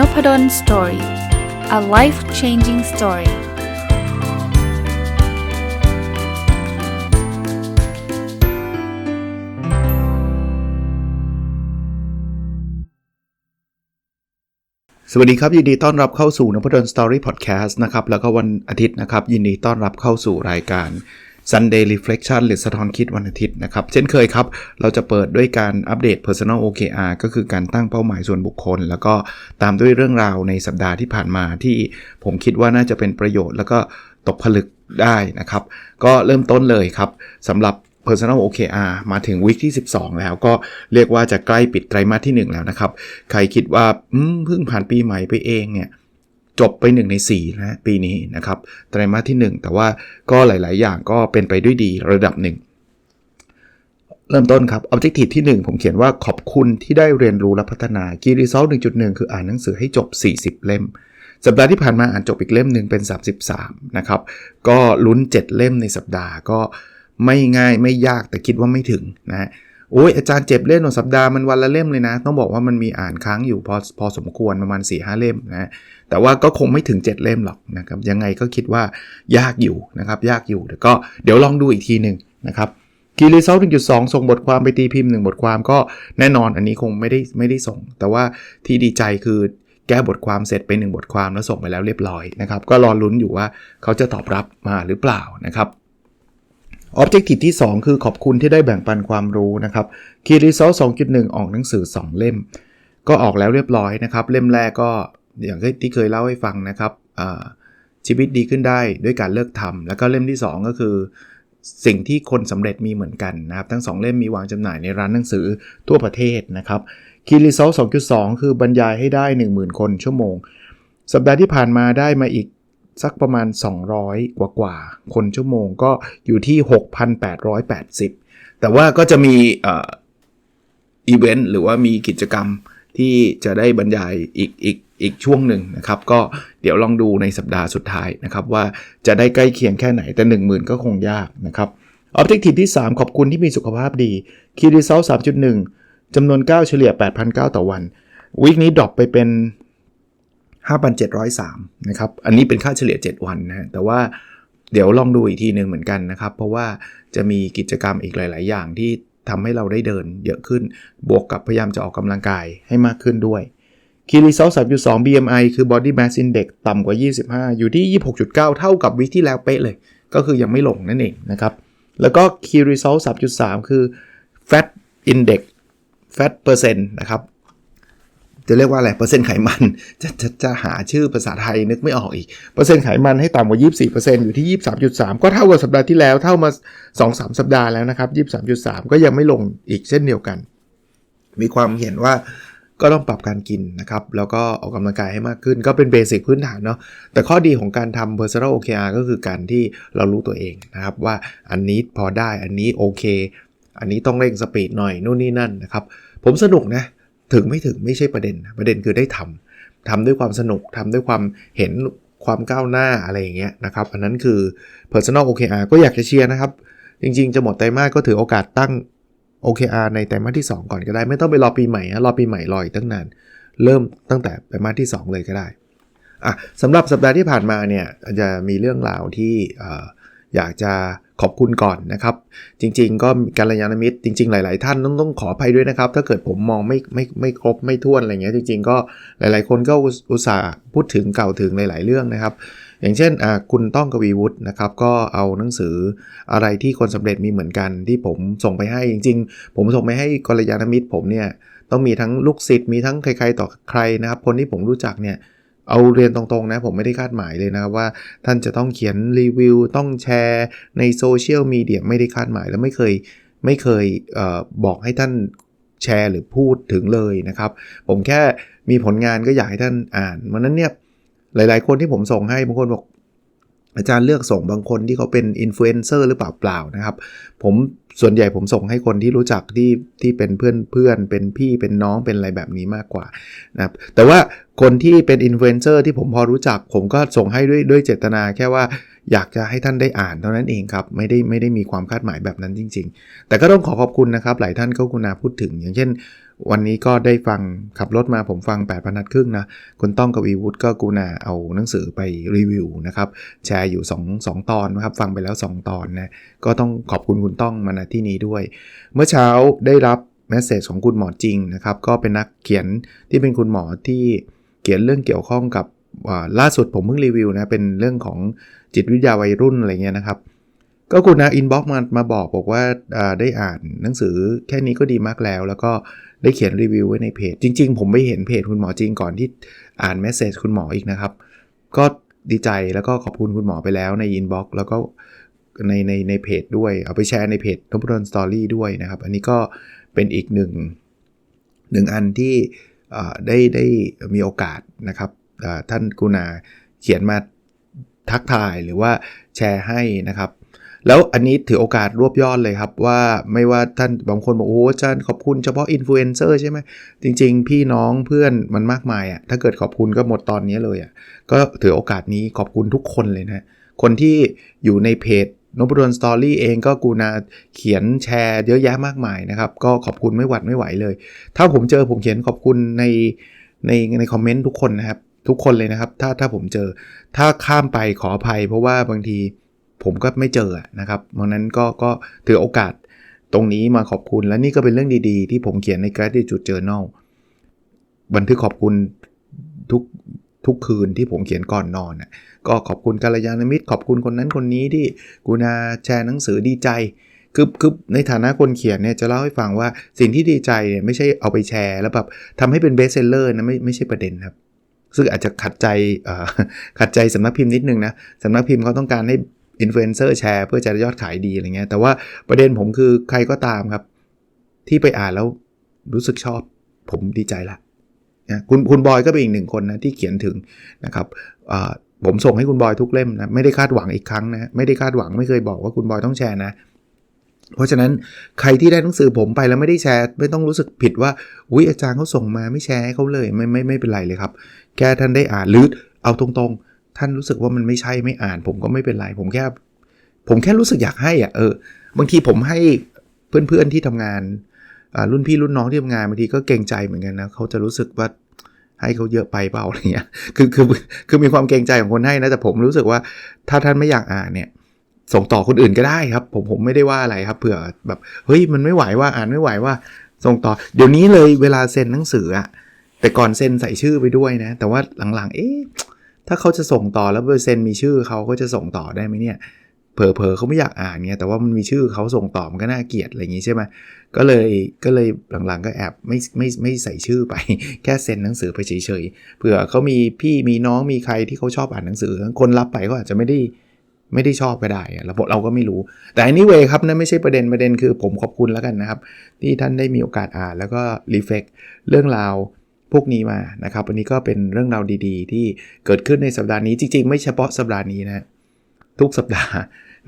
n o p ด d o สตอรี่ a life changing story สวัสดีครับ ยินดีต้อนรับเข้าสู่นพดลสตอรี่พอดแคสต์นะครับ แล้วก็วันอาทิตย์นะครับ ยินดีต้อนรับเข้าสู่รายการ Sunday Reflection หรือสะท้อนคิดวันอาทิตย์นะครับ เช่นเคยครับ เราจะเปิดด้วยการอัปเดต Personal OKR ก็คือการตั้งเป้าหมายส่วนบุคคล แล้วก็ตามด้วยเรื่องราวในสัปดาห์ที่ผ่านมาที่ผมคิดว่าน่าจะเป็นประโยชน์ แล้วก็ตกผลึกได้นะครับ ก็เริ่มต้นเลยครับสำหรับ Personal OKR มาถึงวิกที่ 12 แล้วก็เรียกว่าจะใกล้ปิดไตรมาสที่ 1 แล้วนะครับ ใครคิดว่าเพิ่งผ่านปีใหม่ไปเองเนี่ย จบไป 1 ใน4นะปีนี้นะครับไตรมาสที่ 1 แต่ว่าก็หลาย ๆ อย่างก็เป็นไปด้วยดีระดับหนึ่งเริ่มต้นครับ Objective ที่ 1 ผมเขียนว่าขอบคุณที่ได้เรียนรู้และพัฒนา Key Result 1.1 คืออ่านหนังสือให้จบ 40 เล่ม สัปดาห์ที่ผ่านมาอ่านจบอีกเล่มหนึ่งเป็น 33 นะครับ ก็ลุ้น 7 เล่มในสัปดาห์ก็ไม่ง่ายไม่ยากแต่คิดว่าไม่ถึงนะโอ้ยอาจารย์เจ็บเล่มหนึ่งสัปดาห์มันวันละเล่มเลยนะ ต้องบอกว่ามันมีอ่านค้างอยู่พอพอสมควรประมาณ4ีหเล่มนะ แต่ว่าก็คงไม่ถึง 7 เล่มหรอกนะครับยังไงก็คิดว่ายากอยู่นะครับยากอยู่แต่ก็เดี๋ยวลองดูอีกทีหนึ่งนะครับกีรีเซลหนึ่งจุดสองส่งบทความไปตีพิมพ์หนึ่งบทความก็แน่นอนอันนี้คงไม่ได้ไม่ได้ส่ง แต่ว่าที่ดีใจคือแก้บทความเสร็จไป1บทความแล้วส่งไปแล้วเรียบร้อยนะครับก็รอลุ้นอยู่ว่าเขาจะตอบรับมาหรือเปล่านะครับออบเจกตีที่ 2 คือขอบคุณที่ได้แบ่งปันความรู้นะครับคีรีโซสองจุดหนึ่งออกหนังสือ 2 เล่ม ก็ออกแล้วเรียบร้อยนะครับ เล่มแรกก็ อย่างที่เคยเล่าให้ฟังนะครับชีวิตดีขึ้นได้ด้วยการเลิกทำแล้วก็เล่มที่ 2 ก็คือ สิ่งที่คนสำเร็จมีเหมือนกันนะครับ ทั้ง 2 เล่มมีวางจำหน่ายในร้านหนังสือทั่วประเทศนะครับคีรีโซสองจุดสองคือบรรยายให้ได้ 10,000 คนชั่วโมง สัปดาห์ที่ผ่านมาได้มาอีกสักประมาณ 200 กว่ากว่าคนชั่วโมงก็อยู่ที่ 6,880 แต่ว่าก็จะมีอีเวนต์หรือว่ามีกิจกรรม ที่จะได้บรรยายอีกอีกอีกช่วงหนึ่งนะครับ ก็เดี๋ยวลองดูในสัปดาห์สุดท้ายนะครับ ว่าจะได้ใกล้เคียงแค่ไหนแต่ 10,000 ก็คงยากนะครับออบเจกตีที่ 3 ขอบคุณที่มีสุขภาพดีคีรีเซล3.1จำนวน9เฉลี่ย 8,900 ต่อวันวีคนี้ดรอปไปเป็น 5,703 นะครับ อันนี้เป็นค่าเฉลี่ย 7 วันนะแต่ว่าเดี๋ยวลองดูอีกทีหนึ่งเหมือนกันนะครับ เพราะว่าจะมีกิจกรรมอีกหลาย ๆ อย่างที่ ทำให้เราได้เดินเยอะขึ้น บวกกับพยายามจะออกกำลังกายให้มากขึ้นด้วยคีรีเซล3.2 BMI คือ Body Mass Index ต่ำกว่า 25 อยู่ที่ 26.9 เท่ากับวิที่แล้วเป๊ะเลย ก็คือยังไม่ลงนั่นเองนะครับ แล้วก็ Key Result 3.3คือ Fat Index Fat Percent นะครับ จะเรียกว่าอะไรเปอร์เซ็นต์ไขมันจะจะจะหาชื่อภาษาไทยนึกไม่ออกอีกเปอร์เซ็นต์ไขมันให้ต่ำกว่า 24%อยู่ที่ 23.3 ก็เท่ากับสัปดาห์ที่แล้วเท่ามา 2-3 สัปดาห์แล้วนะครับ 23.3 ก็ยังไม่ลงอีกเช่นเดียวกัน มีความเห็นว่าก็ต้องปรับการกินนะครับ แล้วก็ออกกำลังกายให้มากขึ้น ก็เป็นเบสิกพื้นฐานเนาะแต่ข้อดีของการทำ personal OKR ก็คือการที่เรารู้ตัวเองนะครับ ว่าอันนี้พอได้อันนี้โอเค อันนี้ต้องเร่งสปีดหน่อยนู่นนี่นั่นนะครับ ผมสนุกนะ ถึงไม่ถึงไม่ใช่ประเด็น ประเด็นคือได้ทำทำด้วยความสนุกทำด้วยความเห็นความก้าวหน้าอะไรอย่างเงี้ยนะครับ อันนั้นคือ personal OKR ก็อยากจะเชียร์นะครับ จริงๆ จะหมดไตรมาสก็ถือโอกาสตั้ง OKR ในไตรมาสที่ 2 ก่อนก็ได้ ไม่ต้องไปรอปีใหม่นะรอปีใหม่รออีกตั้งนาน เริ่มตั้งแต่ไตรมาสที่ 2 เลยก็ได้อะสำหรับสัปดาห์ที่ผ่านมาเนี่ยจะมีเรื่องราวที่ อยากจะขอบคุณก่อนนะครับ จริง ๆ ก็การยานมิตรจริง ๆ หลาย ๆ ท่านต้องต้องขออภัยด้วยนะครับ ถ้าเกิดผมมองไม่ไม่ไม่ครบไม่ท้วนอะไรเงี้ยจริง ๆ ก็หลาย ๆ คนก็อุตส่าห์พูดถึงเก่าถึงหลาย ๆ เรื่องนะครับ อย่างเช่นคุณต้องกวีวุฒินะครับก็เอาหนังสืออะไรที่คนสำเร็จมีเหมือนกันที่ผมส่งไปให้จริง ๆ ผมส่งไปให้กัลยาณมิตรผมเนี่ยต้องมีทั้งลูกศิษย์มีทั้งใคร ๆ ต่อใครนะครับ คนที่ผมรู้จักเนี่ย เอาเรียนตรงๆนะ ผมไม่ได้คาดหมายเลยนะครับว่าท่านจะต้องเขียนรีวิว ต้องแชร์ในโซเชียลมีเดียไม่ได้คาดหมายและไม่เคยไม่เคยเออบอกให้ท่านแชร์หรือพูดถึงเลยนะครับ ผมแค่มีผลงานก็อยากให้ท่านอ่านวันนั้นเนี่ยหลาย ๆ คนที่ผมส่งให้บางคนบอก อาจารย์เลือกส่งบางคนที่เขาเป็นอินฟลูเอนเซอร์หรือเปล่าเปล่านะครับ ผมส่วนใหญ่ผมส่งให้คนที่รู้จักที่ที่เป็นเพื่อนเพื่อนเป็นพี่เป็นน้องเป็นอะไรแบบนี้มากกว่านะครับแต่ว่าคนที่เป็นอินฟลูเอนเซอร์ที่ผมพอรู้จัก ผมก็ส่งให้ด้วยด้วยเจตนาแค่ว่าอยากจะให้ท่านได้อ่านเท่านั้นเองครับ ไม่ได้ไม่ได้มีความคาดหมายแบบนั้นจริง ๆ แต่ก็ต้องขอขอบคุณนะครับ หลายท่านก็คุณาพูดถึง อย่างเช่น วันนี้ก็ได้ฟังขับรถมาผมฟัง8พันนัดครึ่งนะคุณต้องกับวีวุฒก็กูนาเอาหนังสือไปรีวิวนะครับ แชร์อยู่ 2 2 ตอนนะครับ ฟังไปแล้ว 2 ตอนนะก็ต้องขอบคุณคุณต้องมาณที่นี้ด้วย เมื่อเช้าได้รับแมสเซจของคุณหมอจริงนะครับ ก็เป็นนักเขียนที่เป็นคุณหมอที่เขียนเรื่องเกี่ยวข้องกับล่าสุดผมเพิ่งรีวิวนะเป็นเรื่องของจิตวิทยาวัยรุ่นอะไรเงี้ยนะครับก็คุณนะอินบ็อกมามาบอกบอกว่าได้อ่านหนังสือแค่นี้ก็ดีมากแล้ว แล้วก็ ได้เขียนรีวิวไว้ในเพจ จริง ๆ ผมไปเห็นเพจคุณหมอจริงก่อนที่อ่านเมสเซจคุณหมออีกนะครับ ก็ดีใจแล้วก็ขอบคุณคุณหมอไปแล้วในอินบ็อกซ์แล้วก็ในในในเพจด้วย เอาไปแชร์ในเพจนพดลสตอรี่ด้วยนะครับ อันนี้ก็เป็นอีกหนึ่งหนึ่งอันที่ได้ได้มีโอกาสนะครับท่านกุณาเขียนมาทักทายหรือว่าแชร์ให้นะครับ แล้วอันนี้ถือโอกาสรวบยอดเลยครับ ว่าไม่ว่าท่านบางคนบอกโอ้อาจารย์ขอบคุณเฉพาะอินฟลูเอนเซอร์ใช่ไหมจริง ๆ พี่น้องเพื่อนมันมากมายอะ่ะถ้าเกิดขอบคุณก็หมดตอนนี้เลยอะ่ะก็ถือโอกาสนี้ขอบคุณทุกคนเลยนะ คนที่อยู่ในเพจนบุดลสตอรี่เองก็กูนาเขียนแชร์เยอะแยะมากมายนะครับ ก็ขอบคุณไม่หวัดไม่ไหวเลย ถ้าผมเจอผมเขียนขอบคุณในในในคอมเมนต์ทุกคนนะครับ ทุกคนเลยนะครับ ถ้าถ้าผมเจอถ้าข้ามไปขออภัย เพราะว่าบางที ผมก็ไม่เจอนะครับเพราะนั้นก็ก็ถือโอกาสตรงนี้มาขอบคุณและนี่ก็เป็นเรื่องดีๆ ที่ผมเขียนใน gratitude journal บันทึกขอบคุณทุกทุกคืนที่ผมเขียนก่อนนอนนะก็ขอบคุณกัลยาณมิตร ขอบคุณคนนั้นคนนี้ที่กูนาแชร์หนังสือดีใจคือคือในฐานะคนเขียนเนี่ยจะเล่าให้ฟังว่าสิ่งที่ดีใจเนี่ยไม่ใช่เอาไปแชร์ แล้วแบบทำให้เป็นเบสเซลเลอร์นะไม่ไม่ใช่ประเด็นครับ ซึ่งอาจจะขัดใจขัดใจสำนักพิมพ์นิดนึงนะสำนักพิมพ์เขาต้องการให้ อินฟลูเอนเซอร์แชร์เพื่อจะยอดขายดีอะไรเงี้ย แต่ว่าประเด็นผมคือใครก็ตามครับ ที่ไปอ่านแล้วรู้สึกชอบ ผมดีใจละนะคุณคุณบอยก็เป็นอีกหนึ่งคนนะที่เขียนถึงนะครับผมส่งให้คุณบอยทุกเล่มนะไม่ได้คาดหวังอีกครั้งนะไม่ได้คาดหวังไม่เคยบอกว่าคุณบอยต้องแชร์นะ เพราะฉะนั้นใครที่ได้หนังสือผมไปแล้วไม่ได้แชร์ไม่ต้องรู้สึกผิดว่าอุ้ยอาจารย์เขาส่งมาไม่แชร์ให้เขาเลยไม่ไม่ไม่เป็นไรเลยครับ แค่ท่านได้อ่านหรือเอาตรงๆ ท่านรู้สึกว่ามันไม่ใช่ไม่อ่าน ผมก็ไม่เป็นไร ผมแค่ ผมแค่รู้สึกอยากให้อะเออบางทีผมให้เพื่อนๆที่ทำงานรุ่นพี่รุ่นน้องที่ทำงานบางทีก็เกรงใจเหมือนกันนะเขาจะรู้สึกว่าให้เขาเยอะไปเปล่าอะไรเงี้ยคือคือคือมีความเกรงใจของคนให้นะแต่ผมรู้สึกว่าถ้าท่านไม่อยากอ่านเนี่ยส่งต่อคนอื่นก็ได้ครับ ผมผมไม่ได้ว่าอะไรครับเผื่อแบบเฮ้ยมันไม่ไหวว่าอ่านไม่ไหวว่า ส่งต่อ เดี๋ยวนี้เลยเวลาเซ็นหนังสืออะแต่ก่อนเซ็นใส่ชื่อไปด้วยนะ แต่ว่าหลังๆ เอ๊ะ ถ้าเขาจะส่งต่อแล้วเปอร์เซ็นต์มีชื่อเขาก็จะส่งต่อได้ไหมเนี่ยเผลอๆเขาไม่อยากอ่านเนี่ยแต่ว่ามันมีชื่อเขาส่งต่อมันก็น่าเกลียดอะไรอย่างงี้ใช่ไหมก็เลยก็เลยหลังๆก็แอบไม่ไม่ไม่ใส่ชื่อไป แค่เซ็นหนังสือไปเฉยๆเผื่อเขามีพี่มีน้องมีใครที่เขาชอบอ่านหนังสือ คนรับไปก็อาจจะไม่ได้ไม่ได้ชอบก็ได้เราเราก็ไม่รู้ แต่อันนี้เวครับนั่นไม่ใช่ประเด็นประเด็นคือผมขอบคุณแล้วกันนะครับ ที่ท่านได้มีโอกาสอ่านแล้วก็รีเฟกเรื่องราว พวกนี้มานะครับวันนี้ก็เป็นเรื่องราวดีๆ ที่เกิดขึ้นในสัปดาห์นี้จริงๆ ไม่เฉพาะสัปดาห์นี้นะทุกสัปดาห์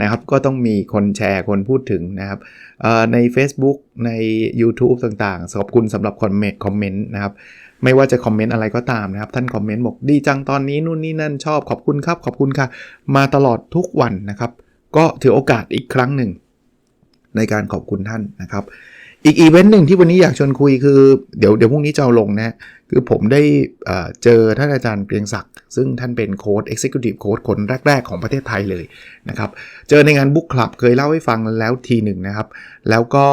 นะครับก็ต้องมีคนแชร์คนพูดถึงนะครับใน Facebook ใน YouTube ต่างๆขอบคุณสำหรับคอมเมนต์คอมเมนต์นะครับไม่ว่าจะคอมเมนต์อะไรก็ตามนะครับ ท่านคอมเมนต์บอกดีจังตอนนี้นู่นนี่นั่นชอบขอบคุณครับ ขอบคุณค่ะ มาตลอดทุกวันนะครับ ก็ถือโอกาสอีกครั้งหนึ่ง ในการขอบคุณท่านนะครับ อีกอีเวนต์หนึ่งที่วันนี้อยากชวนคุยคือ เดี๋ยวเดี๋ยวพรุ่งนี้จะเอาลงนะ คือผมได้เจอท่านอาจารย์เกรียงศักดิ์ซึ่งท่านเป็นโค้ด Executive โค้ดคนแรก ๆ ของประเทศไทยเลยนะครับ เจอในงานบุ๊กคลับเคยเล่าให้ฟังแล้วทีหนึ่งนะครับ แล้วก็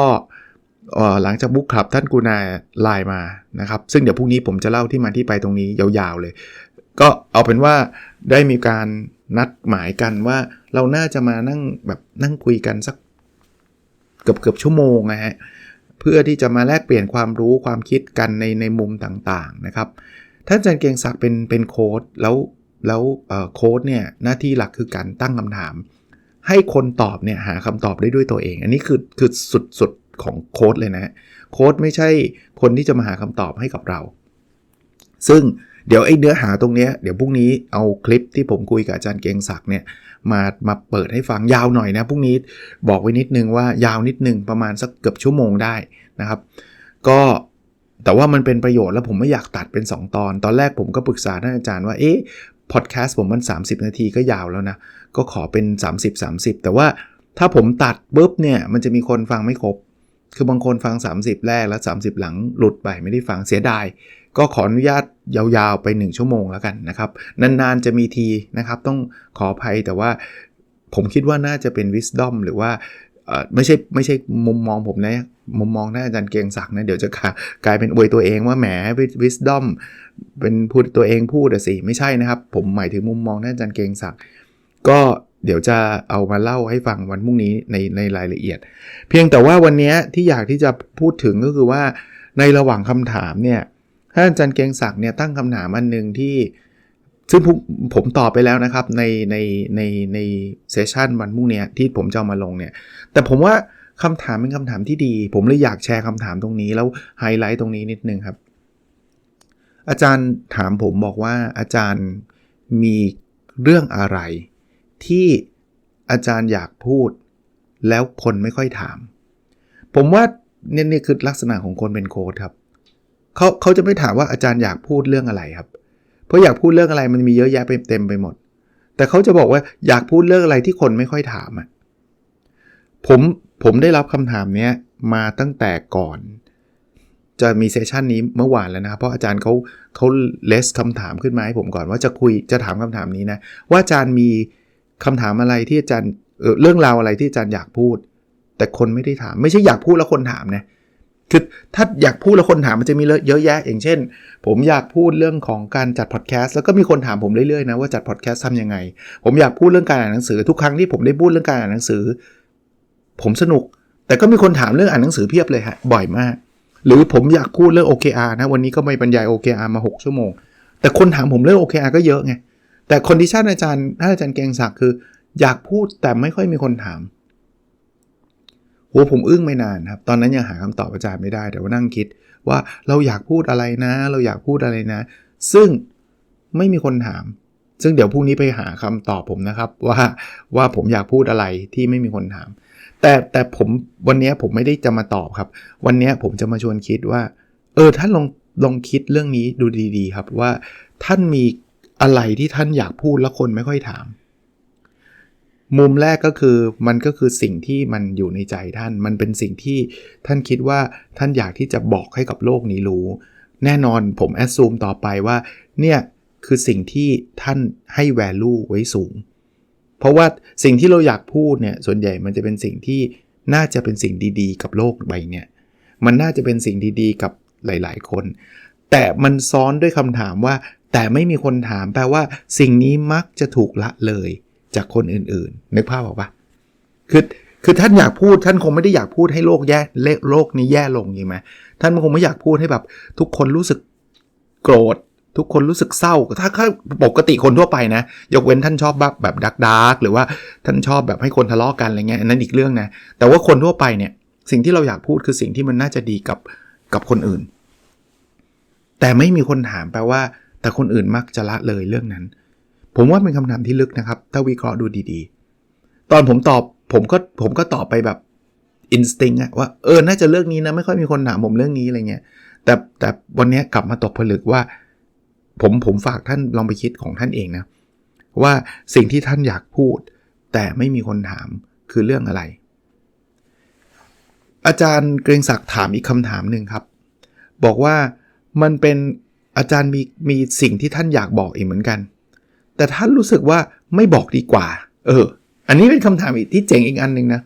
หลังจากบุ๊กคลับท่านกูนาไลน์มานะครับ ซึ่งเดี๋ยวพรุ่งนี้ผมจะเล่าที่มาที่ไปตรงนี้ยาวๆเลย ก็เอาเป็นว่าได้มีการนัดหมายกันว่าเราน่าจะมานั่งแบบนั่งคุยกันสักเกือบเกือบชั่วโมงนะฮะเเพื่อที่จะมาแลกเปลี่ยนความรู้ความคิดกันในในมุมต่างๆนะครับ ท่านอาจารย์เกียงศักดิ์เป็นเป็นโค้ดแล้วแล้วโค้ดเนี่ยหน้าที่หลักคือการตั้งคำถาม ให้คนตอบเนี่ยหาคำตอบได้ด้วยตัวเอง อันนี้คือคือสุดสุดของโค้ดเลยนะโค้ดไม่ใช่คนที่จะมาหาคำตอบให้กับเรา ซึ่ง เดี๋ยวไอ้เนื้อหาตรงนี้เดี๋ยวพรุ่งนี้เอาคลิปที่ผมคุยกับอาจารย์เกงศักดิ์เนี่ยมามาเปิดให้ฟังยาวหน่อยนะพรุ่งนี้บอกไว้นิดนึงว่ายาวนิดนึงประมาณสักเกือบชั่วโมงได้นะครับ ก็แต่ว่ามันเป็นประโยชน์แล้วผมไม่อยากตัดเป็น 2 ตอน ตอนแรกผมก็ปรึกษาท่านอาจารย์ว่าเอ๊ะพอดแคสต์ผมมัน 30 นาทีก็ยาวแล้วนะ ก็ขอเป็น 30 30 แต่ว่าถ้าผมตัดปุ๊บเนี่ย มันจะมีคนฟังไม่ครบ คือบางคนฟัง 30 แรกแล้ว 30 หลังหลุดไปไม่ได้ฟังเสียดาย ก็ขออนุญาตยาวๆไป 1 ชั่วโมงแล้วกันนะครับ นานๆจะมีทีนะครับ ต้องขออภัยแต่ว่าผมคิดว่าน่าจะเป็น wisdom หรือว่าไม่ใช่ไม่ใช่มุมมองผมนะมุมมองท่านอาจารย์เกียงศักดิ์นะเดี๋ยวจะกลายเป็นอวยตัวเองว่าแหม wisdom เป็นพูดตัวเองพูดสิไม่ใช่นะครับ ผมหมายถึงมุมมองท่านอาจารย์เกียงศักดิ์ก็เดี๋ยวจะเอามาเล่าให้ฟังวันพรุ่งนี้ในในรายละเอียด เพียงแต่ว่าวันนี้ที่อยากที่จะพูดถึงก็คือว่าในระหว่างคำถามเนี่ย ท่านอาจารย์เกงศักดิ์เนี่ยตั้งคำถามอันหนึ่งที่ ซึ่งผมตอบไปแล้วนะครับในในในในเซสชันวันพรุ่งนี้ที่ผมจะามาลงเนี่ย แต่ผมว่าคำถามเป็นคำถามที่ดี ผมเลยอยากแชร์คำถามตรงนี้ แล้วไฮไลท์ตรงนี้นิดนึงครับ อาจารย์ถามผมบอกว่าอาจารย์มีเรื่องอะไร ที่อาจารย์อยากพูด แล้วคนไม่ค่อยถาม ผมว่านี่นี่คือลักษณะของคนเป็นโค้ดครับ เขาเขาจะไม่ถามว่าอาจารย์อยากพูดเรื่องอะไรครับ เพราะอยากพูดเรื่องอะไรมันมีเยอะแยะไปเต็มไปหมด แต่เขาจะบอกว่าอยากพูดเรื่องอะไรที่คนไม่ค่อยถามอะผมผมได้รับคำถามเนี้ยมาตั้งแต่ก่อน จะมีเซสชันนี้เมื่อวานแล้วนะเพราะอาจารย์เขาเขาเลสคำถามขึ้นมาให้ผมก่อนว่าจะคุยจะถามคำถามนี้นะ ว่าอาจารย์มีคำถามอะไรที่อาจารย์เเรื่องราวอะไรที่อาจารย์อยากพูด แต่คนไม่ได้ถาม ไม่ใช่อยากพูดแล้วคนถามนะ คือถ้าอยากพูดแล้วคนถามมันจะมีเยอะแยะ อย่างเช่น ผมอยากพูดเรื่องของการจัดพอดแคสต์แล้วก็มีคนถามผมเรื่อยๆนะว่าจัดพอดแคสต์ทำยังไง ผมอยากพูดเรื่องการอ่านหนังสือทุกครั้งที่ผมได้พูดเรื่องการอ่านหนังสือ ผมสนุก แต่ก็มีคนถามเรื่องอ่านหนังสือเพียบเลยฮะบ่อยมาก หรือผมอยากพูดเรื่อง OKR นะวันนี้ก็ไม่บรรยาย OKR มา 6 ชั่วโมง แต่คนถามผมเรื่อง OKR ก็เยอะไงแต่คอนดิชันอาจารย์ท่านอาจารย์เกงศักดิ์คือ อยากพูดแต่ไม่ค่อยมีคนถาม โหผมอึ้งไม่นานครับ ตอนนั้นยังหาคำตอบอาจารย์ไม่ได้แต่ว่านั่งคิดว่าเราอยากพูดอะไรนะ เราอยากพูดอะไรนะ ซึ่งไม่มีคนถาม ซึ่งเดี๋ยวพรุ่งนี้ไปหาคำตอบผมนะครับ ว่าว่าผมอยากพูดอะไรที่ไม่มีคนถาม แต่แต่ผมวันนี้ผมไม่ได้จะมาตอบครับ วันนี้ผมจะมาชวนคิดว่า เออท่านลองลองคิดเรื่องนี้ดูดีๆ ครับว่าท่านมีอะไรที่ท่านอยากพูดแล้วคนไม่ค่อยถาม มุมแรกก็คือมันก็คือสิ่งที่มันอยู่ในใจท่าน มันเป็นสิ่งที่ท่านคิดว่าท่านอยากที่จะบอกให้กับโลกนี้รู้ แน่นอนผมแอดซูมต่อไปว่า เนี่ยคือสิ่งที่ท่านให้ value ไว้สูง เพราะว่าสิ่งที่เราอยากพูดเนี่ยส่วนใหญ่มันจะเป็นสิ่งที่น่าจะเป็นสิ่งดีๆ กับโลกใบเนี่ยมันน่าจะเป็นสิ่งดีๆ กับหลาย ๆ คน แต่มันซ้อนด้วยคำถามว่า แต่ไม่มีคนถามแปลว่า สิ่งนี้มักจะถูกละเลย จากคนอื่นๆ นึกภาพออกปะคือคือท่านอยากพูดท่านคงไม่ได้อยากพูดให้โลกแย่เลโลกนี้แย่ลงใช่ไหมท่านคงไม่อยากพูดให้แบบ ทุกคนรู้สึกโกรธ ทุกคนรู้สึกเศร้า ถ้าถ้าปกติคนทั่วไปนะ ยกเว้นท่านชอบแบบแบบดักดักหรือว่าท่านชอบแบบให้คนทะเลาะกันอะไรเงี้ยนนั้นอีกเรื่องนะ แต่ว่าคนทั่วไปเนี่ยสิ่งที่เราอยากพูดคือสิ่งที่มันน่าจะดีกับกับคนอื่น แต่ไม่มีคนถามแปลว่า แต่คนอื่นมักจะละเลยเรื่องนั้น ผมว่าเป็นคำถามที่ลึกนะครับ ถ้าวิเคราะห์ดูดีๆ ตอนผมตอบผมก็ผมก็ตอบไปแบบอินสติ้งอะว่าเออ น่าจะเรื่องนี้นะ ไม่ค่อยมีคนถามผมเรื่องนี้อะไรเงี้ย แต่แต่วันนี้กลับมาตกผลึกว่า ผมผมฝากท่านลองไปคิดของท่านเองนะ ว่าสิ่งที่ท่านอยากพูด แต่ไม่มีคนถามคือเรื่องอะไร อาจารย์เกรงศักดิ์ถามอีกคำถามหนึ่งครับ บอกว่ามันเป็นอาจารย์มีมีสิ่งที่ท่านอยากบอกอีกเหมือนกัน แต่ท่านรู้สึกว่าไม่บอกดีกว่า เออ อันนี้เป็นคำถามอีกที่เจ๋งอีกอันหนึ่งนะ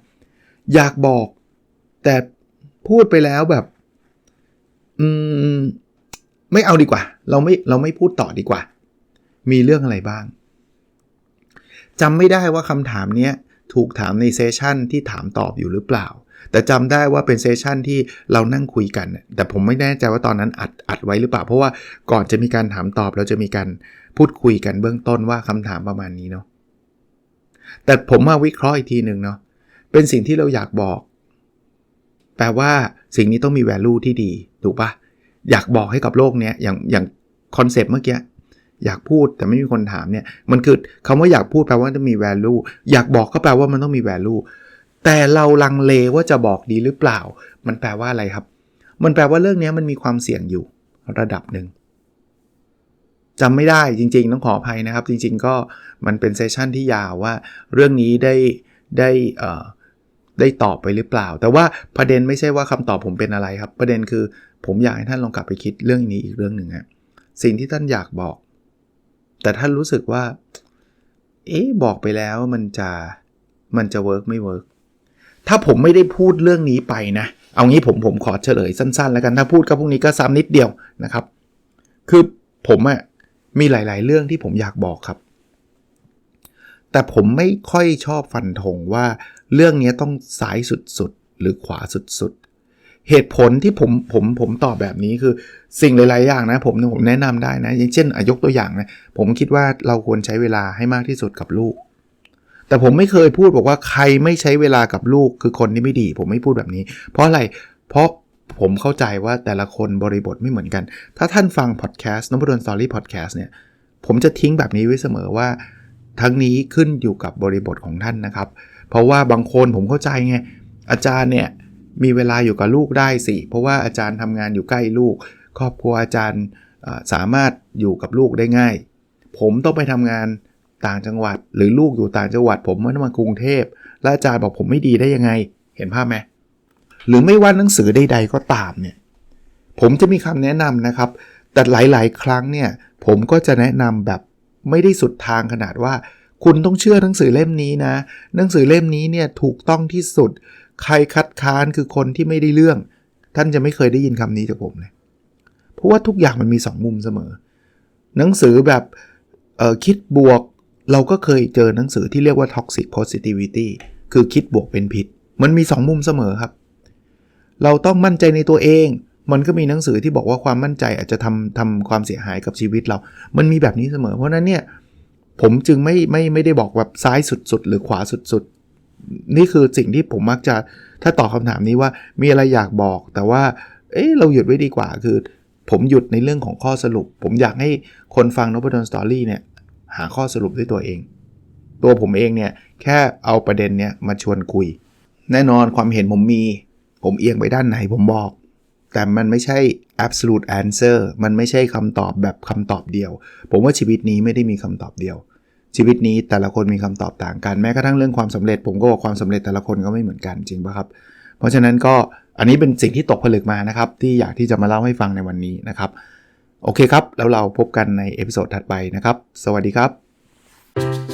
อยากบอก แต่พูดไปแล้วแบบ อืม ไม่เอาดีกว่า เราไม่เราไม่พูดต่อดีกว่า มีเรื่องอะไรบ้างจำไม่ได้ว่าคำถามนี้ถูกถามในเซสชันที่ถามตอบอยู่หรือเปล่า แต่จำได้ว่าเป็นเซสชันที่เรานั่งคุยกัน แต่ผมไม่แน่ใจว่าตอนนั้นอัดอัดไว้หรือเปล่า เพราะว่าก่อนจะมีการถามตอบเราจะมีการ พูดคุยกันเบื้องต้นว่าคำถามประมาณนี้เนาะแต่ผมมาวิเคราะห์อีกทีหนึ่งเนาะเป็นสิ่งที่เราอยากบอก แปลว่าสิ่งนี้ต้องมี value ที่ดีถูกปะอยากบอกให้กับโลกเนี้ยอย่างอย่างคอนเซปต์เมื่อกี้อยากพูดแต่ไม่มีคนถามเนี่ยมันคือคำว่าอยากพูดแปลว่าต้องมี value อยากบอกก็แปลว่ามันต้องมี value แต่เราลังเลว่าจะบอกดีหรือเปล่า มันแปลว่าอะไรครับ มันแปลว่าเรื่องนี้มันมีความเสี่ยงอยู่ระดับหนึ่ง จำไม่ได้จริง ๆ ต้องขออภัยนะครับ จริง ๆ ก็มันเป็นเซสชันที่ยาวว่าเรื่องนี้ได้ได้ได้ตอบไปหรือเปล่า แต่ว่าประเด็นไม่ใช่ว่าคำตอบผมเป็นอะไรครับ ประเด็นคือผมอยากให้ท่านลองกลับไปคิดเรื่องนี้อีกเรื่องหนึ่งฮะสิ่งที่ท่านอยากบอก แต่ท่านรู้สึกว่า เอ๊ะบอกไปแล้วมันจะมันจะเวิร์กไม่เวิร์กถ้าผมไม่ได้พูดเรื่องนี้ไปนะ เอางี้ผมผมขอเฉลยสั้นๆ แล้วกัน ถ้าพูดก็พรุ่งนี้ก็ซ้ำนิดเดียวนะครับ คือผมอะ มีหลาย ๆ เรื่องที่ผมอยากบอกครับ แต่ผมไม่ค่อยชอบฟันธงว่าเรื่องนี้ต้องซ้ายสุด ๆ หรือขวาสุด ๆ เหตุผลที่ผมผมผมตอบแบบนี้คือสิ่งหลาย ๆ อย่างนะผมผมแนะนำได้นะ อย่างเช่นอายกตัวอย่างนะผมคิดว่าเราควรใช้เวลาให้มากที่สุดกับลูกแต่ผมไม่เคยพูดบอกว่าใครไม่ใช้เวลากับลูกคือคนที่ไม่ดี ผมไม่พูดแบบนี้ เพราะอะไรเพราะ ผมเข้าใจว่าแต่ละคนบริบทไม่เหมือนกัน ถ้าท่านฟังพอดแคสต์นพดลสตอรี่พอดแคสต์เนี่ย ผมจะทิ้งแบบนี้ไว้เสมอว่า ทั้งนี้ขึ้นอยู่กับบริบทของท่านนะครับ เพราะว่าบางคนผมเข้าใจไง อาจารย์เนี่ย มีเวลาอยู่กับลูกได้สิ เพราะว่าอาจารย์ทำงานอยู่ใกล้ลูก ครอบครัวอาจารย์สามารถอยู่กับลูกได้ง่าย ผมต้องไปทำงานต่างจังหวัด หรือลูกอยู่ต่างจังหวัด ผมไม่ต้องมากรุงเทพและอาจารย์บอกผมไม่ดีได้ยังไง เห็นภาพไหม หรือไม่ว่าหนังสือใด ๆ ก็ตามเนี่ยผมจะมีคำแนะนำนะครับ แต่หลายๆ ครั้งเนี่ยผมก็จะแนะนำแบบไม่ได้สุดทางขนาดว่า คุณต้องเชื่อหนังสือเล่มนี้นะ หนังสือเล่มนี้เนี่ยถูกต้องที่สุด ใครคัดค้านคือคนที่ไม่ได้เรื่อง ท่านจะไม่เคยได้ยินคำนี้จากผมเลยเพราะว่าทุกอย่างมันมีสองมุมเสมอ หนังสือแบบคิดบวกเราก็เคยเจอหนังสือที่เรียกว่า toxic positivity คือคิดบวกเป็นพิษ มันมี 2 มุมเสมอครับ เราต้องมั่นใจในตัวเอง มันก็มีหนังสือที่บอกว่าความมั่นใจอาจจะทำทำความเสียหายกับชีวิตเรา มันมีแบบนี้เสมอ เพราะนั้นเนี่ยผมจึงไม่ไม่ไม่ได้บอกแบบซ้ายสุดๆ หรือขวาสุดๆ นี่คือสิ่งที่ผมมักจะถ้าตอบคำถามนี้ว่ามีอะไรอยากบอก แต่ว่าเอ๊ะเราหยุดไว้ดีกว่าคือ ผมหยุดในเรื่องของข้อสรุป ผมอยากให้คนฟังนพดลสตอรี่เนี่ยหาข้อสรุปด้วยตัวเอง ตัวผมเองเนี่ยแค่เอาประเด็นเนี่ยมาชวนคุย แน่นอนความเห็นผมมี ผมเอียงไปด้านไหนผมบอก แต่มันไม่ใช่ absolute answer มันไม่ใช่คำตอบแบบคำตอบเดียว ผมว่าชีวิตนี้ไม่ได้มีคำตอบเดียว ชีวิตนี้แต่ละคนมีคำตอบต่างกันแม้กระทั่งเรื่องความสำเร็จ ผมก็บอกความสำเร็จแต่ละคนก็ไม่เหมือนกันจริงป่ะครับ เพราะฉะนั้นก็อันนี้เป็นสิ่งที่ตกผลึกมานะครับ ที่อยากที่จะมาเล่าให้ฟังในวันนี้นะครับ โอเคครับ แล้วเราพบกันในเอพิโซดถัดไปนะครับ สวัสดีครับ